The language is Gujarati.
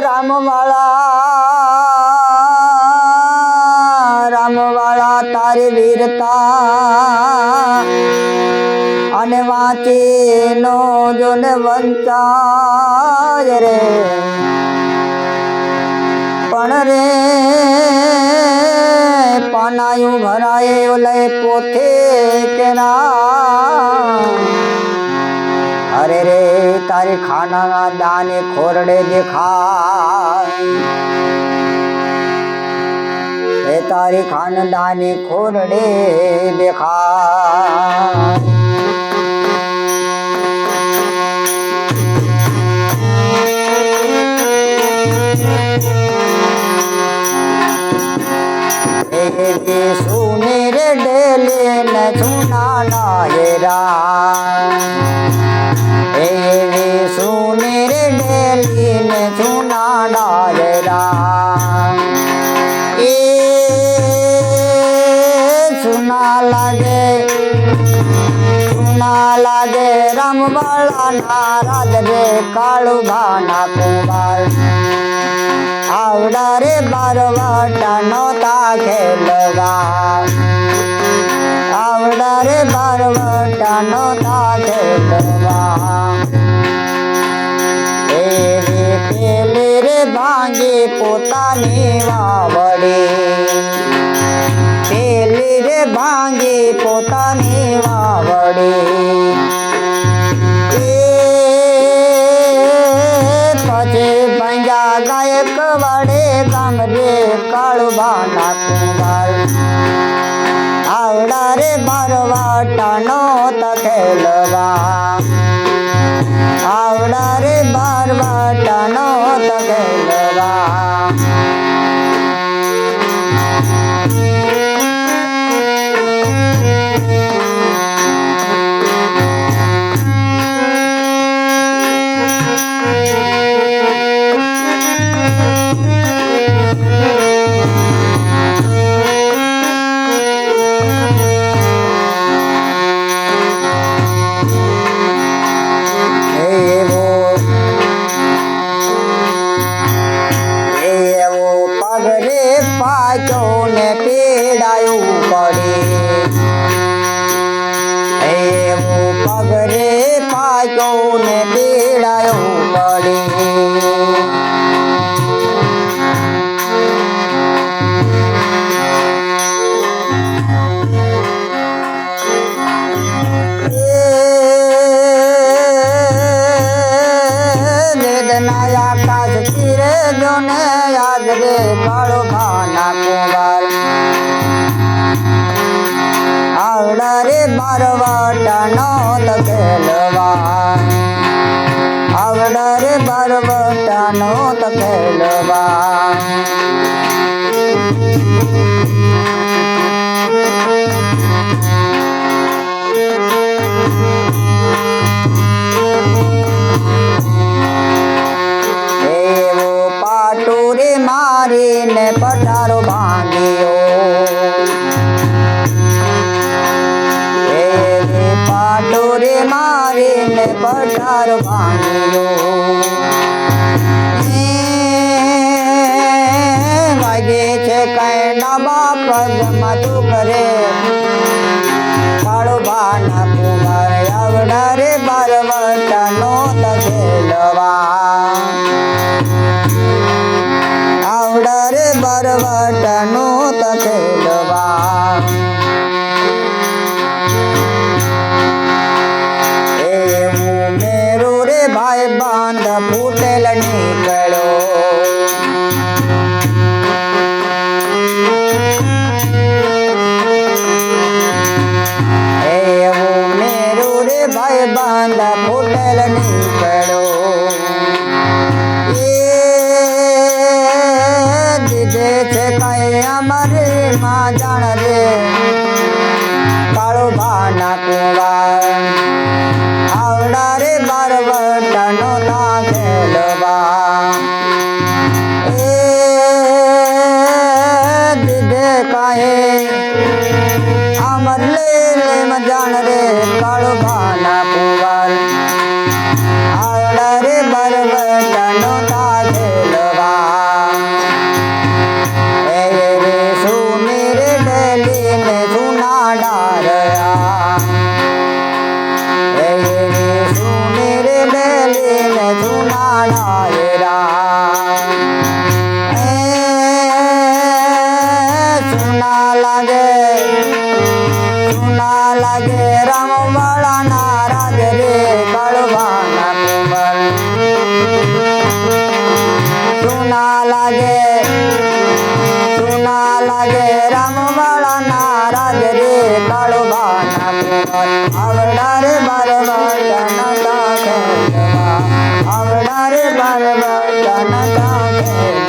રામવાળા રામવાળા તારી વીરતા. અને વાંચીનો જોને વંચાય રે. પણ રે, પાનાયું ભરાય ઓલે પોથે કેના અરે રે તારી ખાના દાને ખોરડે દેખાય. એ તારી ખાનદાની ખોરડે દેખાય. એવી સુની રે ડેલે ને સુના નાયરા નાયરા એ સુના લાગે સુના લાગે રમવાળા નારાજ રે કાળુભાના કુંભાર. આવડા રે બારવાટા નોતા ખેલવા. આવડા રે બારવાટા નોતા પેલી ભાંગે પોતાની વાવડે. પેલી રે ભાંગે પોતાની વાવડે. પછી પંજા ગાયક વડે ગામ રે કાળુબાના કુંભાર આવડા રે બારવાટા નો તકેલવા. આવડા રે બારવાટા નો તકેલવા પાછો ને પીડાયું પડે. એવું પગરે પાછો ને પીડાયું પડે. વેદના આવડા રે બારવાટા નો તકેલવા આવડા રે બારવાટા નો તકેલવા પાટુરે મારીને પટારો ભાંગ્યો વાગે છે કઈ ડાબા પગમાં તું કરે. કાળો ભાના કુમાર આવડા રે બારવટા નો તકેલવા આવડા રે બારવટા નો તકેલવા બાંધ ફૂટેલ નીકળ્યો એવું મેરું રે ભાઈ બાંધા ફૂટેલ નીકળ્યો সুনারায়রা সুনা লাগে সুনা লাগে রা bar bar, bar, bar, bar, bar, bar, bar, bar, bar, bar, bar,